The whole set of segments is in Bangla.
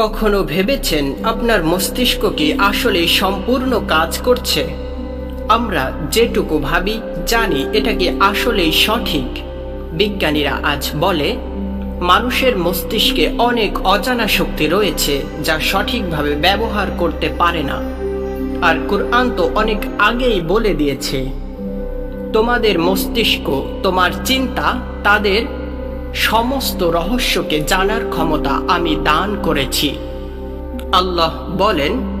কখনো ভেবেছেন আপনার মস্তিষ্ক কি আসলে সম্পূর্ণ কাজ করছে? আমরা যেটুকু ভাবি, জানি এটা কি আসলেই সঠিক। বিজ্ঞানীরা আজ বলে, মানুষের মস্তিষ্কে অনেক অজানা শক্তি রয়েছে যা সঠিকভাবে ব্যবহার করতে পারে না। আর কোরআন তো অনেক আগেই বলে দিয়েছে, তোমাদের মস্তিষ্ক, তোমার চিন্তা, তাদের সমস্ত রহস্যকে জানার ক্ষমতা আমি দান করেছি। আল্লাহ বলেন,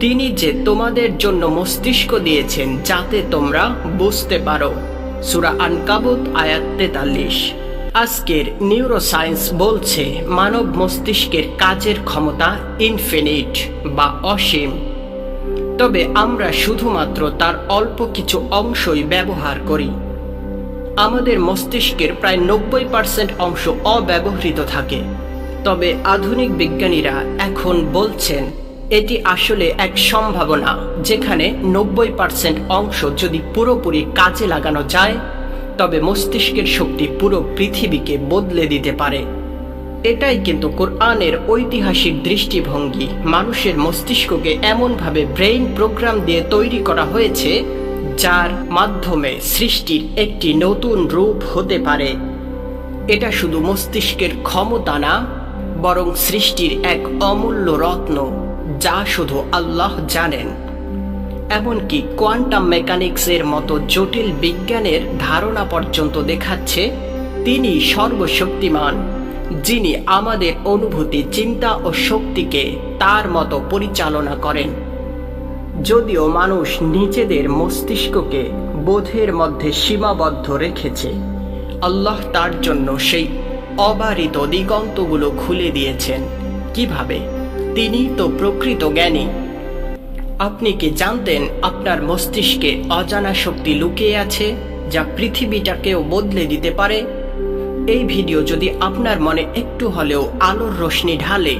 তিনি যে তোমাদের জন্য মস্তিষ্ক দিয়েছেন, যাতে তোমরা বুঝতে পারো। সুরা আনকাবুত, আয়াত তেতাল্লিশ। আজকের নিউরোসায়েন্স বলছে, মানব মস্তিষ্কের কাজের ক্ষমতা ইনফিনিট বা অসীম। তবে আমরা শুধুমাত্র তার অল্প কিছু অংশই ব্যবহার করি। আমাদের মস্তিষ্কের প্রায় নব্বই পার্সেন্ট অংশ অব্যবহৃত থাকে। তবে আধুনিক বিজ্ঞানীরা এখন বলছেন, এটি আসলে এক সম্ভাবনা, যেখানে নব্বই পার্সেন্ট অংশ যদি পুরোপুরি কাজে লাগানো যায়, তবে মস্তিষ্কের শক্তি পুরো পৃথিবীকে বদলে দিতে পারে। এটাই কিন্তু কোরআনের ঐতিহাসিক দৃষ্টিভঙ্গি। মানুষের মস্তিষ্ককে এমনভাবে ব্রেইন প্রোগ্রাম দিয়ে তৈরি করা হয়েছে যার মাধ্যমে সৃষ্টির একটি নতুন রূপ হতে পারে। এটা শুধু মস্তিষ্কের ক্ষমতা না, বরং সৃষ্টির এক অমূল্য রত্ন যা শুধু আল্লাহ জানেন। এমনকি কোয়ান্টাম মেকানিক্সের মতো জটিল বিজ্ঞানের ধারণা পর্যন্ত দেখাচ্ছে, তিনি সর্বশক্তিমান, যিনি আমাদের অনুভূতি, চিন্তা ও শক্তিকে তার মতো পরিচালনা করেন। যদিও মানুষ নিজেদের মস্তিষ্ককে বোধের মধ্যে সীমাবদ্ধ রেখেছে, আল্লাহ তার জন্য সেই অবারিত দিগন্তগুলো খুলে দিয়েছেন। কীভাবে? তিনি তো প্রকৃত জ্ঞানী। আপনি কি জানতেন আপনার মস্তিষ্কে অজানা শক্তি লুকিয়ে আছে যা পৃথিবীটাকেও বদলে দিতে পারে? এই ভিডিও যদি আপনার মনে একটু হলেও আলোর রোশনি ঢালে,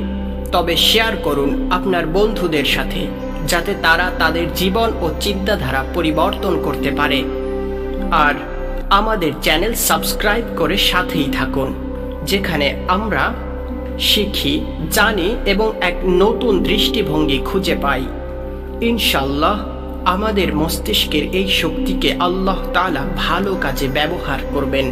তবে শেয়ার করুন আপনার বন্ধুদের সাথে। যাতে তারা তাদের জীবন ও চিন্তাধারা পরিবর্তন করতে পারে। আর আমাদের চ্যানেল সাবস্ক্রাইব করে সাথেই থাকুন, যেখানে আমরা শিখি, জানি এবং এক নতুন দৃষ্টিভঙ্গি খুঁজে পাই। ইনশাল্লাহ আমাদের মস্তিষ্কের এই শক্তিকে আল্লাহ তাআলা ভালো কাজে ব্যবহার করবেন।